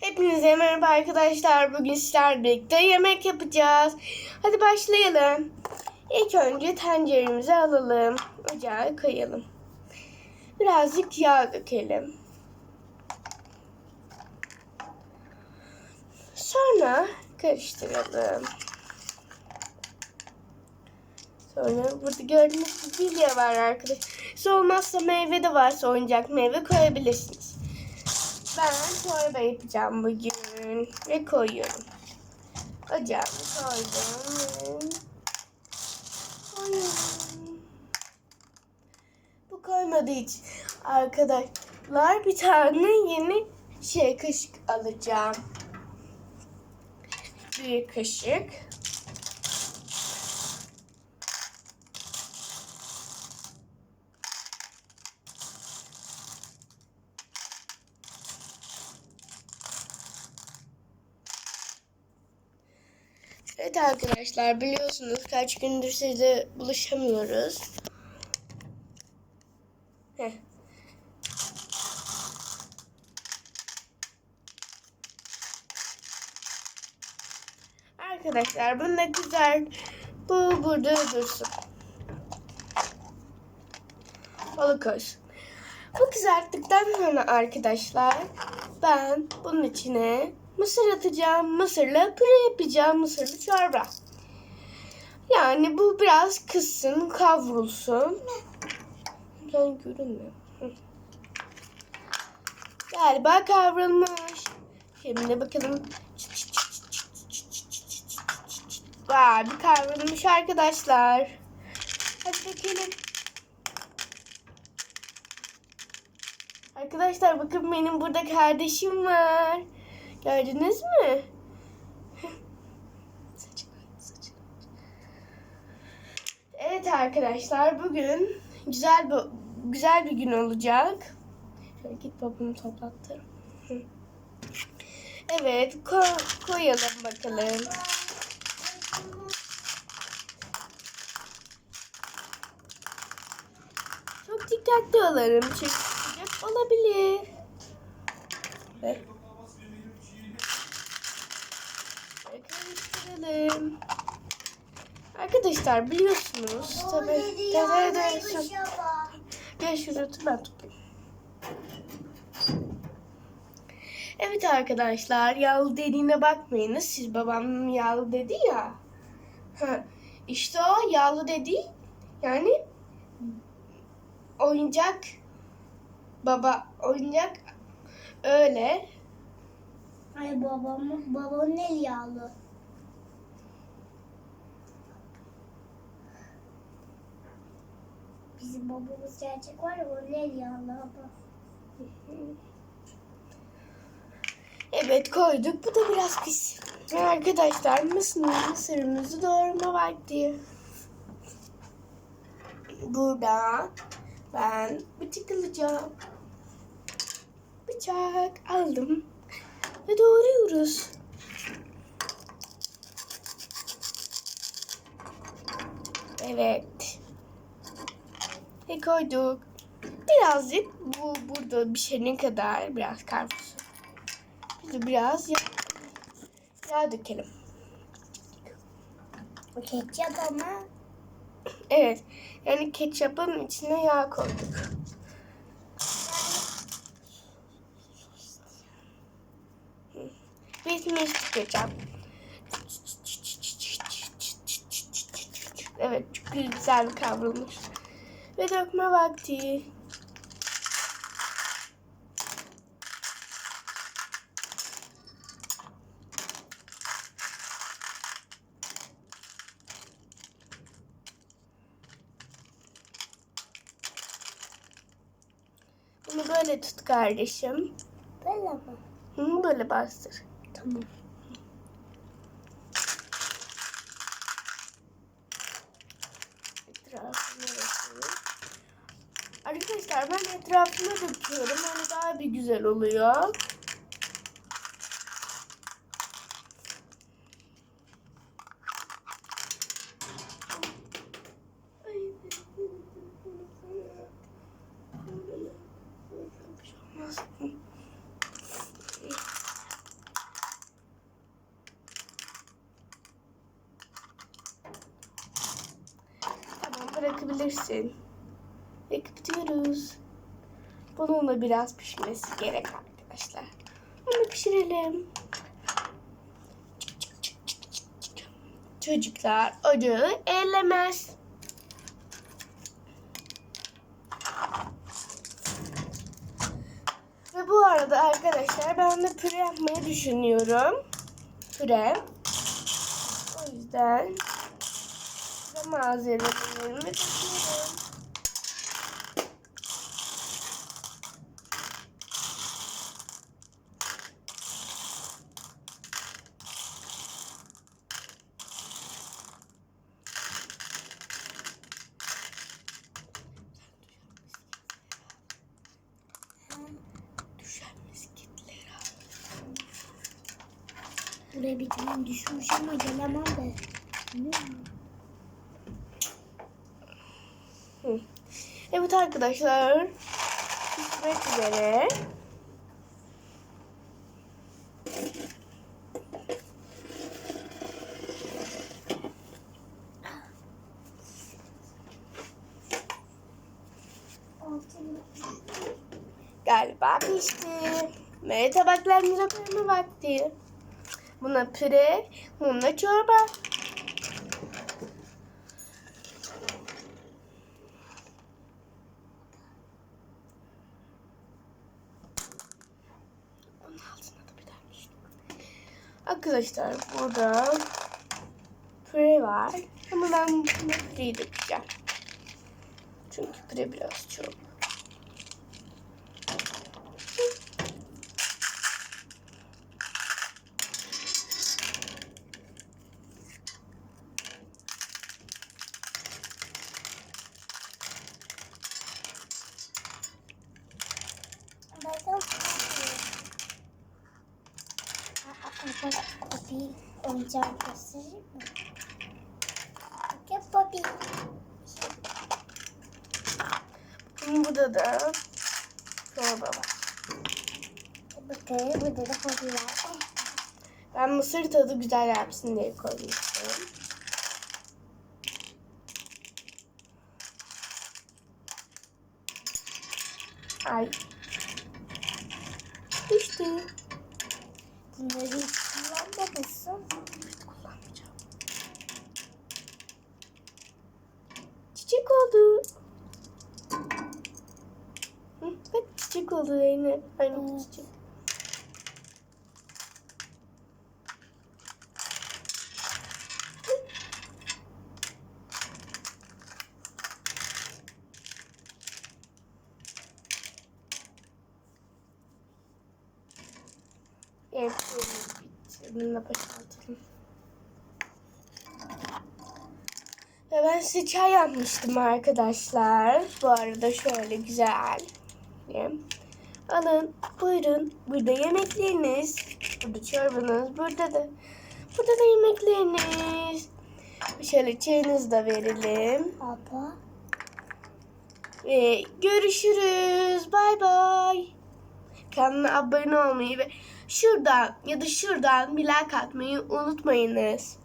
Hepinize merhaba arkadaşlar. Bugün sizlerle birlikte yemek yapacağız. Hadi başlayalım. İlk önce tenceremizi alalım. Ocağa koyalım. Birazcık yağ dökelim. Sonra karıştıralım. Sonra burada gördüğünüz gibi bilye var arkadaşlar. Olmazsa meyve de varsa oyuncak meyve koyabilirsiniz. Ben çorba yapacağım bugün ve koyuyorum. Ocağımı koydum. Bu koymadığı için arkadaşlar bir tane yeni şey kaşık alacağım. Bir kaşık. Evet arkadaşlar biliyorsunuz kaç gündür size buluşamıyoruz. Heh. Arkadaşlar bunu da güzel bu burada dursun. Balık olsun. Bu kızarttıktan sonra arkadaşlar ben bunun içine mısır atacağım. Mısırla püre yapacağım. Mısırlı çorba. Yani bu biraz kızsın, kavrulsun. Ben görünmüyor. Galiba kavrulmuş. Şimdi bakalım. Vay bir kavrulmuş arkadaşlar. Hadi bakalım. Arkadaşlar bakın benim burada kardeşim var. Gördünüz mü? Evet arkadaşlar bugün güzel bir güzel bir gün olacak. Şöyle git babamı toplattır. Hı. Evet ko- koyalım bakalım. Çok dikkatli olalım çünkü olabilir. Ve karıştıralım. Arkadaşlar biliyorsunuz tabii tezere dönüşüm. Gel şuraya ben tutayım. Evet arkadaşlar yağlı dediğine bakmayınız. Siz babam yağlı dedi ya. Ha, işte o yağlı dedi. Yani oyuncak baba oyuncak öyle Ay babam, babamın el yağlı. Bizim babamız gerçek var ya onun el yağlı. Evet koyduk. Bu da biraz pis. Arkadaşlar mısır, mısırımızı doğrama vakti. Burada ben bıçak alacağım. Bıçak aldım. Ve doğruyoruz. Evet. Ve koyduk. Birazcık bu burada pişene kadar biraz. Biz de biraz yağ, yağ dökelim. Bu ketçap ama Evet. Yani ketçapın içine yağ koyduk. Bitmiş ketçap. Evet çok güzel kavrulmuş. Ve dökme vakti. Bunu böyle tut kardeşim. böyle mi? Hı, böyle bastır. Tamam. arkadaşlar ben etrafına döküyorum. Hani daha bir güzel oluyor. Tamam bırakabilirsin. Ve kapatıyoruz. Bunun da biraz pişmesi gerek arkadaşlar. Bunu pişirelim. Çocuklar ocağı ellemez. Ve bu arada arkadaşlar ben de püre yapmayı düşünüyorum. Püre. O yüzden malzemelerimi döküyorum. Buraya bir tane düşmüş ama gelemem de. Evet arkadaşlar. Pişmek üzere. Galiba pişti. Ve tabaklarımıza koyma vakti. Buna püre, buna çorba. Arkadaşlar burada püre var. Ama ben bu püreyi dökeceğim. Çünkü püre biraz çok. Bak Poppy oyuncağı göstereyim mi? Bak Poppy. Burada da çorba var. Bakın burada da Poppy var. Ben mısır tadı güzel yapsın diye koymuştum. Ay. Düştü. Bunları hiç kullanmamışsın. Kullanmayacağım. Çiçek oldu. Hı, bak çiçek oldu yine. Aynı Evet. çiçek. Evet, bitti. Bunu da boşaltalım. Ve ben size çay yapmıştım arkadaşlar. Bu arada şöyle güzel. Alın, buyurun. Burada yemekleriniz. Burada çorbanız. Burada da burada da yemekleriniz. Şöyle çayınızı da verelim. Baba. Ve görüşürüz. Bay bay. Kanala abone olmayı ve şuradan ya da şuradan bir like atmayı unutmayınız.